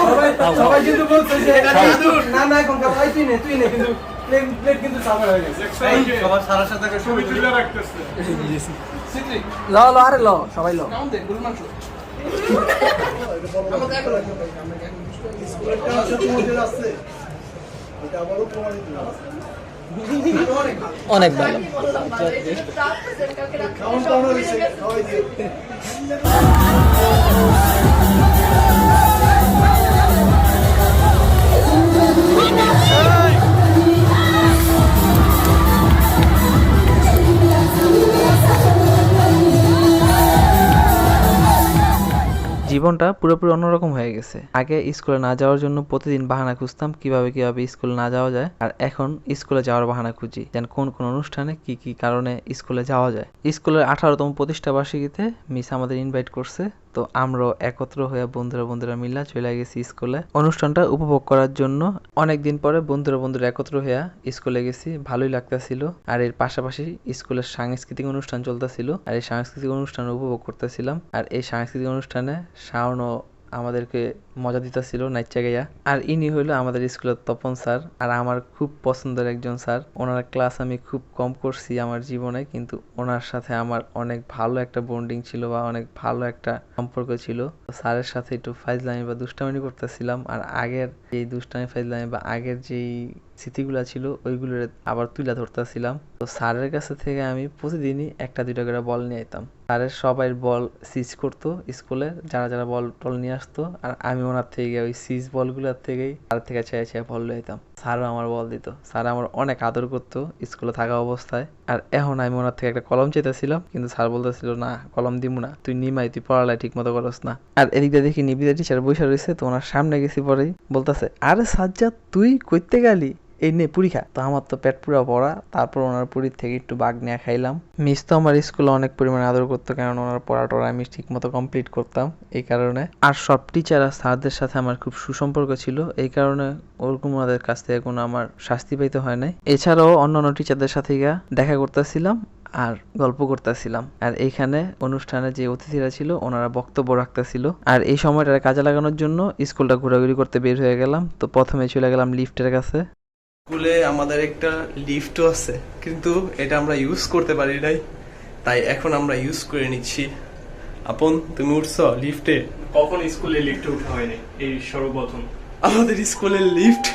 সবাই সবাই কিন্তু বলছে যে না না এখন ভাই তুই নে তুই নে কিন্তু প্লেট প্লেট কিন্তু সাবার হয়ে গেছে। সবার সারার সাথে ছবি তুলে সিট্রিক ল ল আরে ল সবাই ল গরুর মাংস। অনেক ভালো। জীবনটা পুরোপুরি অন্যরকম হয়ে গেছে। আগে স্কুলে না যাওয়ার জন্য প্রতিদিন বাহানা খুঁজতাম কীভাবে কীভাবে স্কুলে না যাওয়া যায়, আর এখন স্কুলে যাওয়ার বাহানা খুঁজি যেন কোন কোন অনুষ্ঠানে কি কি কারণে স্কুলে যাওয়া যায়। স্কুলের আঠারোতম প্রতিষ্ঠা বার্ষিকীতে মিস আমাদের ইনভাইট করছে তো আমরাও একত্র হয়ে বন্ধুরা বন্ধুরা মিলা চলে গেছি স্কুলে। অনুষ্ঠানটা উপভোগ করার জন্য অনেকদিন পরে বন্ধুরা বন্ধুরা একত্র হয়ে স্কুলে গেছি, ভালোই লাগতেছিল। আর এর পাশাপাশি স্কুলের সাংস্কৃতিক অনুষ্ঠান চলতেছিল। আর এই সাংস্কৃতিক অনুষ্ঠান উপভোগ করতেছিলাম। আর এই সাংস্কৃতিক অনুষ্ঠানে শাওনও আমাদেরকে মজা দিতেছিল নাইচা গাইয়া। আর ইনি হইল আমাদের স্কুলের তপন স্যার। আর আমার খুব পছন্দের একজন স্যার। ওনার ক্লাস আমি খুব কম করছি আমার জীবনে, কিন্তু ওনার সাথে আমার অনেক ভালো একটা বন্ডিং ছিল বা অনেক ভালো একটা সম্পর্ক ছিল। স্যারের সাথে একটু ফাইজলামি বা দুষ্টামি করতেছিলাম। আর আগের যেই দুষ্টামি, ফাইজলামি বা আগের যেই স্মৃতিগুলা ছিল ওইগুলো আবার তুলে ধরতেছিলাম। তো স্যারের কাছে থেকে আমি প্রতিদিনই একটা দুইটা করে বল নিয়ে আইতাম। স্যারের সবাই বল সিজ করতো স্কুলে, যারা যারা বল, টল নিয়ে আসতো, আর আমি ওনার থেকে ওই সিজ বলগুলোর থেকেই তার থেকে ছেয়ে ছেয়ে বল নিয়ে আইতাম। স্যারও আমার বল দিত। স্যার আমার অনেক আদর করতো স্কুলে থাকা অবস্থায়। আর এখন আমি ওনার থেকে একটা কলম চেতেছিলাম কিন্তু স্যার বলতেছিল, না, কলম দিব না। তুই নিমাই, তুই পড়ালাই ঠিক মতো করস না। আর এদিকটা দেখি নিবিদা টিচার বসে রয়েছে, তো ওনার সামনে গেছি পরেই বলতেছে, আরে সাজ্জাদ, তুই করতে গেলি? এই নে, পুরি খা। তো আমার তো পেট পুরা পড়া তারপর ওনার পুরীর থেকে একটু বাঘ নিয়ে খাইলাম। মিস তো আমার স্কুলে অনেক পরিমাণে আদর করতো কারণ ওনার পড়া টড়া আমি ঠিক মতো কমপ্লিট করতাম এই কারণে। আর সব টিচার আর স্যারদের সাথে আমার খুব সুসম্পর্ক ছিল, এই কারণে ওরকম ওনাদের কাছ থেকে কোনো আমার শাস্তি পাইতে হয় নাই। এছাড়াও অন্যান্য টিচারদের সাথে দেখা করতেছিলাম আর গল্প করতেছিলাম। আর এইখানে অনুষ্ঠানে যে অতিথিরা ছিল, ওনারা বক্তব্য রাখতেছিল। আর এই সময়টা কাজে লাগানোর জন্য স্কুলটা ঘোরাঘুরি করতে বের হয়ে গেলাম। তো প্রথমে চলে গেলাম লিফটের কাছে। স্কুলে আমাদের একটা লিফটও আছে কিন্তু এটা আমরা ইউজ করতে পারি নাই তাই এখন আমরা ইউজ করে নিচ্ছি। আপন তুমি উঠছ লিফটে? কখন স্কুলে লিফটে উঠা হয়নি? এই সর্বপ্রথম। আমাদের স্কুলের লিফট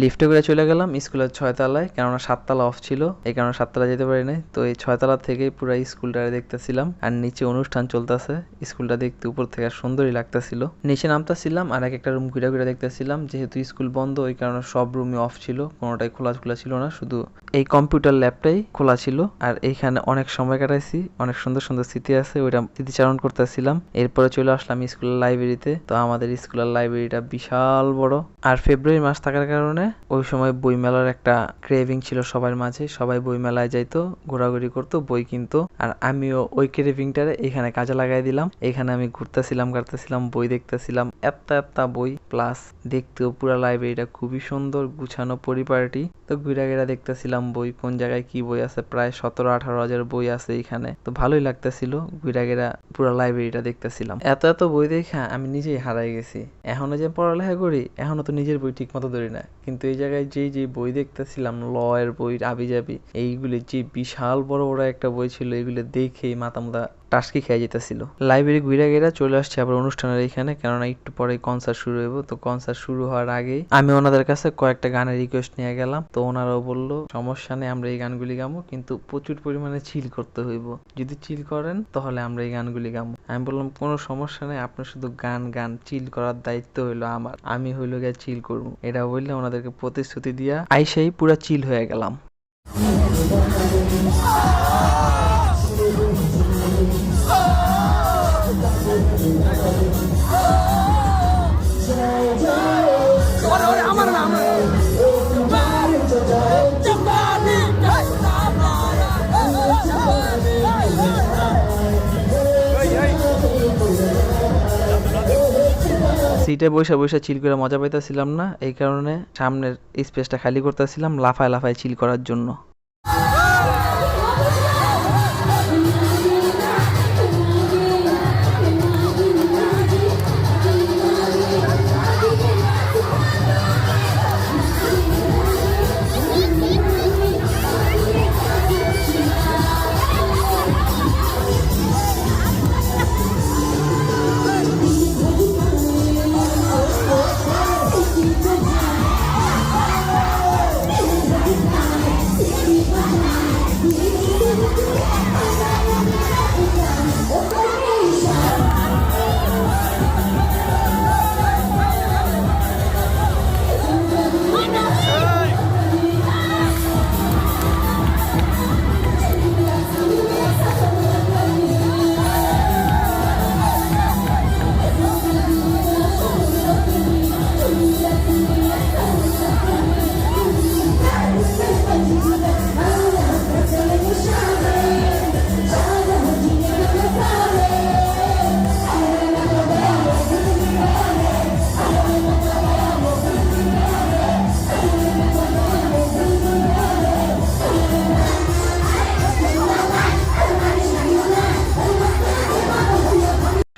লিফটে করে চলে গেলাম, স্কুলের ছয়তলায়, কেননা সাততলা অফ ছিল, এই কারণে সাততলা যেতে পারি নাই তো এই ছয়তলা থেকেই পুরো স্কুলটা দেখতেছিলাম, আর নিচে অনুষ্ঠান চলতেছে। স্কুলটা দেখতে উপর থেকে সুন্দরই লাগতেছিল। নিচে নামতেছিলাম, আর এক একটা রুম ঘুরে ঘুরে দেখতেছিলাম। যেহেতু স্কুল বন্ধ, ওই কারণে সব রুমই অফ ছিল, কোনোটাই খোলা খোলা ছিল না, শুধু এই কম্পিউটার ল্যাবটাই খোলা ছিল। আর এইখানে অনেক সময় কাটাইছি, অনেক সুন্দর সুন্দর স্মৃতি আছে, ওইটা স্মৃতিচারণ করতেছিলাম। এরপরে চলে আসলাম স্কুলের লাইব্রেরিতে তো আমাদের স্কুলের লাইব্রেরিটা বিশাল বড়। আর ফেব্রুয়ারি মাস থাকার কারণে ওই সময় বইমেলার একটা ক্রেভিং ছিল সবার মাঝে। সবাই বই মেলায় যাইতো, ঘোরাঘুরি করতো, বই কিনতো। আর আমিও ওই ক্রেভিংটারে এখানে কাজে লাগাই দিলাম। এখানে আমি ঘুরতেছিলাম, কাটতেছিলাম, বই দেখতেছিলাম। এত্তা এত্তা বই প্লাস দেখতেও পুরো লাইব্রেরিটা খুবই সুন্দর, গুছানো পরিপাটি। তো ঘুরা ঘেরা দেখতেছিলাম বই, কোন জায়গায় কি বই আছে, প্রায় সতেরো আঠারো হাজার বই আছে এখানে। তো ভালোই লাগতেছিল, ঘুরা ঘেরা পুরো লাইব্রেরিটা দেখতেছিলাম। এত এত বই দেখা আমি নিজেই হারাই গেছি। এখনও যে পড়ালেখা করি, এখনও তো নিজের বই ঠিক মতো ধরি না। কিন্তু এই জায়গায় যেই যে বই দেখতেছিলাম ল এর বই আবি যাবি এইগুলি যে বিশাল বড় বড় একটা বই ছিল, এগুলো দেখে মাথা টাসকি খেয়ে যেতেছিল। লাইব্রেরি ঘুরে গেরা চলে আসছে আবার অনুষ্ঠানের এখানে, কেননা একটু পরে কনসার্ট শুরু হইব। তো কনসার্ট শুরু হওয়ার আগেই আমি ওনাদের কাছে কয়েকটা গানের রিকোয়েস্ট নিয়ে গেলাম। তো ওনারাও বলল, সমস্যা নেই, আমরা এই গানগুলি গামো, কিন্তু প্রচুর পরিমাণে চিল করতে হইব। যদি চিল করেন, তাহলে আমরা এই গানগুলি গামো। আমি বললাম, কোনো সমস্যা নেই আপনার শুধু গান গান চিল করার দায়িত্ব হইল আমার। আমি হইল গিয়ে চিল করব। এটা বললে, ওনাদেরকে প্রতিশ্রুতি দিয়া আইসাই পুরা চিল হয়ে গেলাম। সিটে বসে বসে চিল করে মজা পাইতেছিলাম না, এই কারণে সামনের স্পেসটা খালি করতেছিলাম, লাফায় লাফায় চিল করার জন্য।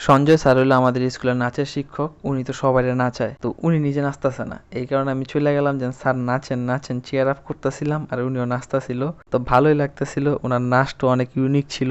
সঞ্জয় স্যার হলো আমাদের স্কুলের নাচের শিক্ষক, উনি তো সবাই নাচায়। তো উনি নিজে নাচতেছে না। এই কারণে আমি চলে গেলাম যে, স্যার নাচেন নাচেন চেয়ার আপ করতেছিলাম আর উনিও নাচতেছিল। তো ভালোই লাগতেছিল ওনার নাচটা অনেক ইউনিক ছিল।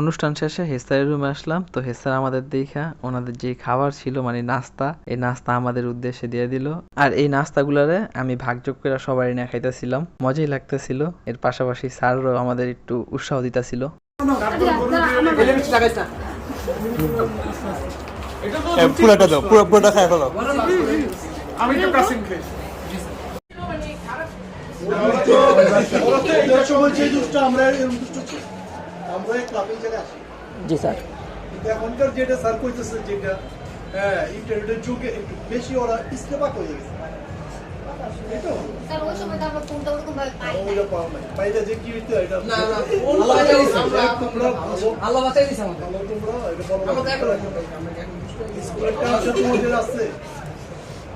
অনুষ্ঠান শেষে হেস্তারের রুমে আসলাম। তো হেস্তার আমাদের দেখা ওনাদের যে খাবার ছিল মানে নাস্তা এই নাস্তা আমাদের উদ্দেশ্যে দিয়ে দিল। আর এই নাস্তাগুলারে আমি ভাগযোগ করে সবাই নিয়ে খাইতেছিলাম। মজাই লাগতেছিল। এর পাশাপাশি স্যারও আমাদের একটু উৎসাহ দিতেছিল। পুরোটা দাও পুরো পুরোটা খাই ফেলো। আমি তো কাসিম খাই। জি স্যার। এখনকার যেটা স্যার কইতেছে যেটা হ্যাঁ ইন্টারনেটের যুগে একটু বেশি ওরা ইস্তেফা হয়ে গেছে। আল্লাহ বাঁচাই দিছে। এটা বলো আমরা তো এখন আমরা এখন বুঝতে পারি। স্কুলের কালচার তোমাদের আছে।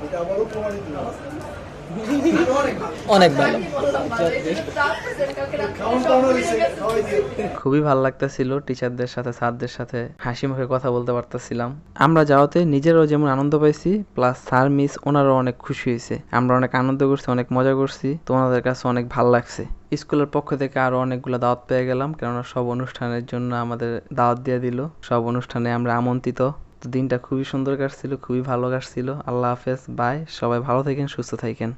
এটা আবারও প্রমাণিত অনেক ভালো খুবই ভালো লাগতেছিল টিচারদের সাথে, স্যারদের সাথে হাসি মুখে কথা বলতে পারতেছিলাম। আমরা যাওয়াতে নিজেরাও যেমন আনন্দ পাইছি প্লাস স্যার মিস ওনারও অনেক খুশি হয়েছে আমরা অনেক আনন্দ করছি, অনেক মজা করছি। তো ওনাদের কাছে অনেক ভালো লাগছে। স্কুলের পক্ষ থেকে আরও অনেকগুলো দাওয়াত পেয়ে গেলাম, কেননা সব অনুষ্ঠানের জন্য আমাদের দাওয়াত দিয়ে দিল। সব অনুষ্ঠানে আমরা আমন্ত্রিত। তো দিনটা খুবই সুন্দর কাটছিল, খুবই ভালো কাটছিল। আল্লাহ হাফেজ বাই সবাই ভালো থাকেন, সুস্থ থাকেন।